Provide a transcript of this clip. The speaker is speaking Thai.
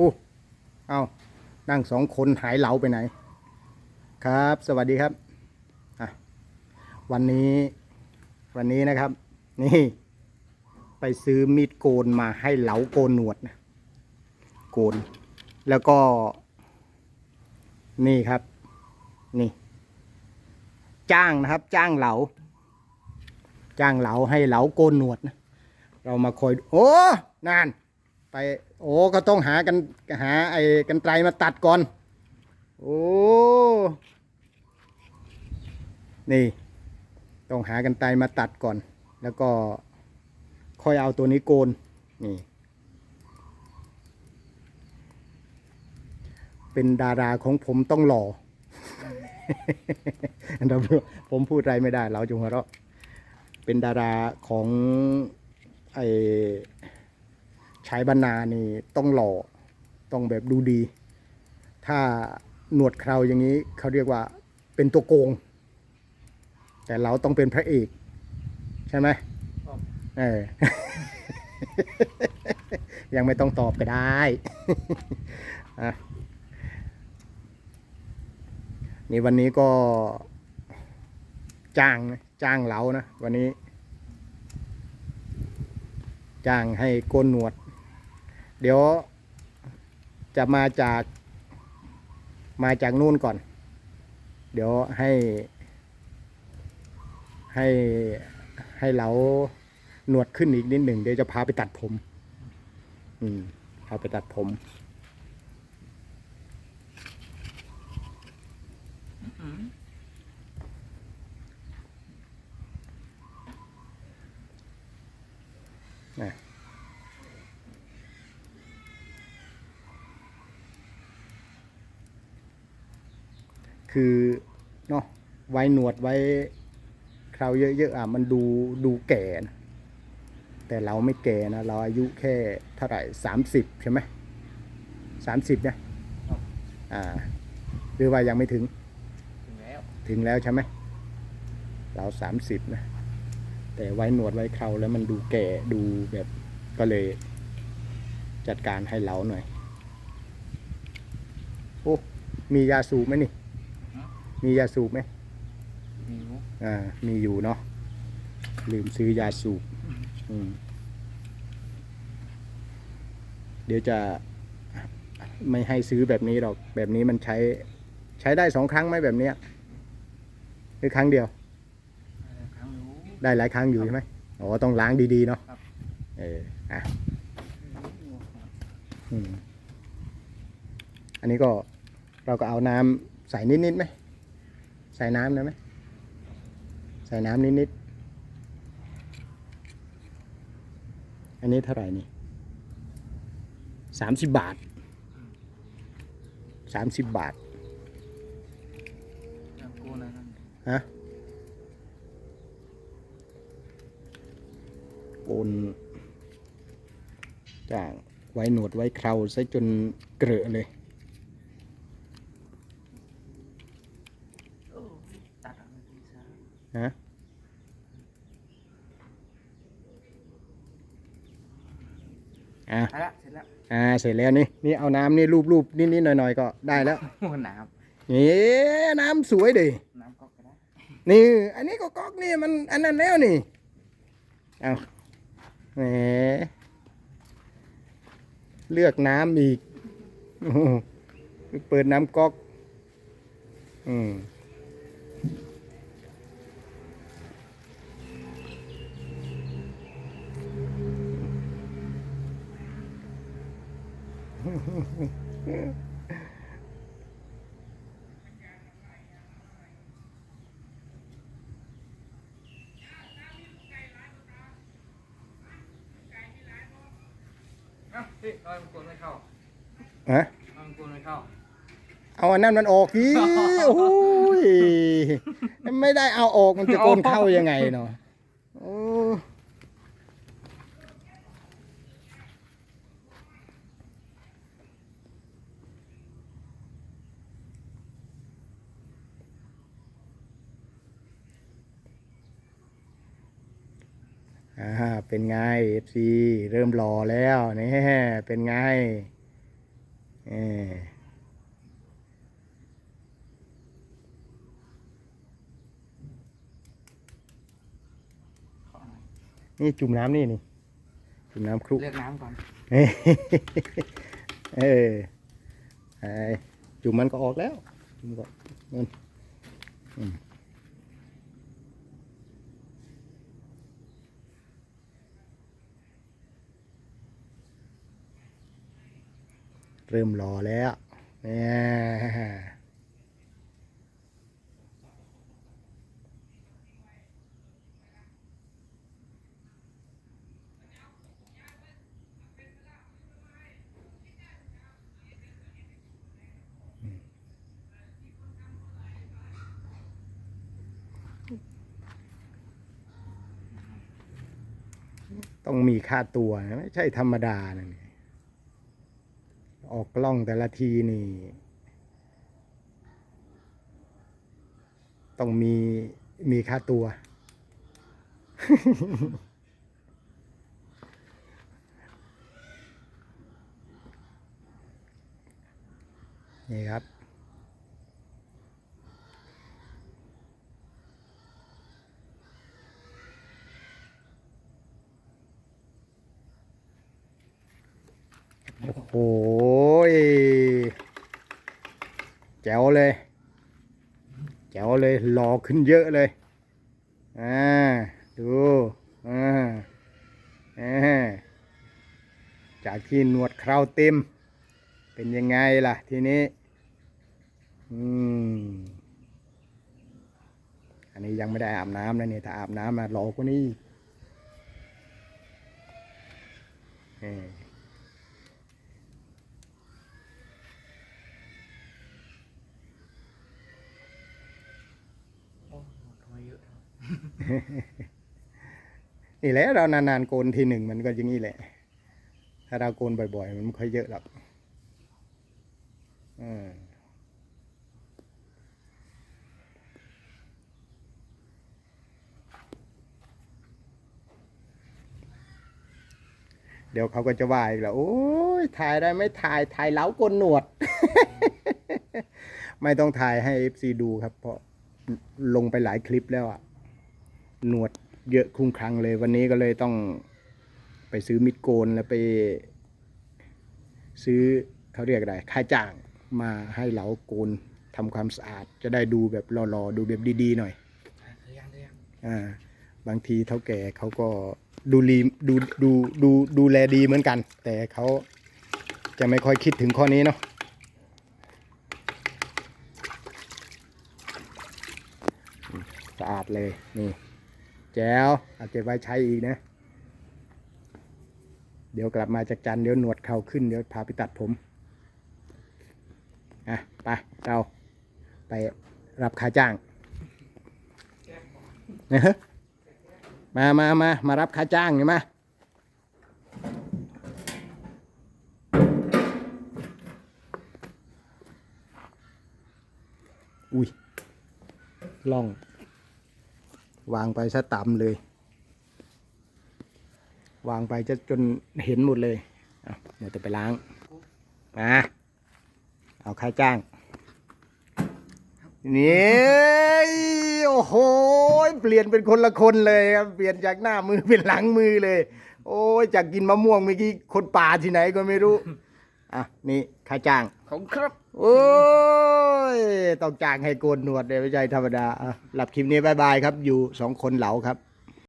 อ้เอานั่งสองคนหายเหลาไปไหน ครับ สวัสดีครับอะวันนี้วันนี้นะครับ นี่ ไปซื้อมีดโกนมาให้เหลาโกนหนวดนะโกน แล้วก็ นี่ครับ นี่ จ้างนะครับ จ้างเหลา จ้างเหลาให้เหลาโกนหนวดนะเรามาคอย โอ้นาน ไป โอ้ก็ต้องหากันหาไอ้กันไตรมาตัดก่อน โอ้นี่ ต้องหากันไตรมาตัดก่อน แล้วก็ค่อยเอาตัวนี้โกนนี่ เป็นดาราของผมต้องหล่อผมพูดอะไรไม่ได้ เราจงหัวเราะเป็นดาราของไอ ชายบรรณานี่ต้องหล่อต้องแบบดูดี ถ้าหนวดเคราอย่างนี้เขาเรียกว่าเป็นตัวโกง แต่เราต้องเป็นพระเอก ใช่ไหมครับเออ ยังไม่ต้องตอบก็ได้อะนี่วันนี้ก็จ้างนะจ้างเหลานะ วันนี้ จ้างให้โกนหนวด เดี๋ยว จะมาจากมาจากนู่นก่อน เดี๋ยวให้ ให้ให้เหลาหนวดขึ้นอีกนิดหนึ่งเดี๋ยวจะพาไปตัดผม อืมพาไปตัดผมนะ คือเนาะไว้หนวดไว้คราวเยอะๆอะมันดูดูแก่นะแต่เราไม่แก่นะเราอายุแค่เท่าไหร่สามสิบใช่ไหมสามสิบเนี่ยอ่าหรือว่ายังไม่ถึง ถึงแล้ว ถึงแล้วใช่ไหมเราสามสิบนะ แต่ไว้หนวดไว้เคราแล้วมันดูแก่ดูแบบก็เลยจัดการให้เราหน่อย โอ้ มียาสูบไหมนี่ มียาสูบไหมมีมุกอ่า มีอยู่เนาะ ลืมซื้อยาสูบอืมเดี๋ยวจะไม่ให้ซื้อแบบนี้หรอก แบบนี้มันใช้ ใช้ได้สองครั้งไหมแบบเนี้ยหรือครั้งเดียว ครั้งรู้ได้หลายครั้งอยู่ใช่ไหมอ๋อ ต้องล้างดีๆเนาะครับเอออะอืมอันนี้ก็เราก็เอาน้ำใส่นิดๆไหมใส่น้ำนะไหมใส่น้ำนิดๆ อันนี้เท่าไหร่นี่สามสิบบาทสามสิบบาทอย่างกูนะนั่นฮะโกนจ้างไว้หนวดไว้เคราซะจนเกลอะเลย โอ้ตัดออกมาทีซะ ฮะ อะเอาละเสร็จแล้วอ่าเสร็จแล้วนี่นี่เอาน้ำนี่รูปๆนิดๆหน่อยๆก็ได้แล้วหัวหนามนี่น้ำสวยดิน้ำก๊อกก็ได้นี่ อันนี้ก็ก๊อกนี่มันอันนั้นแล้วนี่เอาแหมเลือกน้ำอีกโอ้โหเปิดน้ำก๊อกอืม เอ้าพี่ลอยมันกวนไม่เข้าฮะลอยมันกวนไม่เข้า เอาอันนั้นมันออกทีโอ้ยไม่ได้เอาออกมันจะโกนเข้ายังไงเนาะโอ้ อ่าเป็นไง FC เริ่มรอแล้วนี่เป็นไงเออนี่จุ่มน้ำนี่นี่จุ่มน้ำคลุกเลือกน้ำก่อน เอ้ยเออไอ้จุ่มมันก็ออกแล้วจุ่มก็นั่น เริ่มรอแล้วเนี่ยต้องมีค่าตัวนะไม่ใช่ธรรมดานะนี่ ออกกล้องแต่ละทีนี่ ต้องมีมีค่าตัว นี่ครับโอ้โหยแจ๋วเลย แจ๋วเลยหล่อขึ้นเยอะเลยอ่าดูอ่าจากที่หนวดคราวเต็ม เป็นยังไงล่ะทีนี้อืมอันนี้ยังไม่ได้อาบน้ำนะเนี่ยถ้าอาบน้ำมาหล่อกว่านี้อีกเออ โอ้ทำไมเยอะจัง นี่แหละเรานานๆโกนทีหนึ่งมันก็อย่างนี้แหละ ถ้าเราโกนบ่อย ๆ มันไม่ค่อยเยอะหรอกอืมเดี๋ยวเขาก็จะว่าอีกแล้ว โอ้ยถ่ายได้ไม่ถ่ายถ่ายเล้าโกนหนวด ไม่ต้องถ่ายให้ FC ดูครับ เพราะลงไปหลายคลิปแล้วอะ หนวดเยอะคลุ้งคลังเลย วันนี้ก็เลยต้องไปซื้อมิดโกนแล้วไป ซื้อเขาเรียกอะไรค่าจ้างมาให้เหลาโกนทำความสะอาด จะได้ดูแบบรอๆดูแบบดีๆหน่อยเธอยังเธอยังอ่าบางทีเท่าแก่เขาก็ดูรีดูดูดูดูแลดีเหมือนกัน แต่เขาจะไม่ค่อยคิดถึงข้อนี้เนาะอืมสะอาดเลยนี่ แจ๋วเอาเก็บไว้ใช้อีกนะ เดี๋ยวกลับมาจากจันเดี๋ยวหนวดเขาขึ้นเดี๋ยวพาไปตัดผม อะ ไป เราไปรับค่าจ้างนะฮะมามามามารับค่าจ้างเนี่ยมาอุ้ยล่อง วางไปซะต่ำเลย วางไปจะจนเห็นหมดเลยเอาเดี๋ยวจะไปล้างมาเอาค่าจ้างนี่โอ้โหเปลี่ยนเป็นคนละคนเลยครับเปลี่ยนจากหน้ามือเป็นหลังมือเลย โอ้ยจากกินมะม่วงเมื่อกี้คนป่าที่ไหนก็ไม่รู้อะนี่ค่าจ้างของครับ โอ้ย ต้องจ้างให้โกนหนวดเลยไม่ใช่ธรรมดาอะหลับคลิปนี้บายบายครับ อยู่สองคนเหลาครับ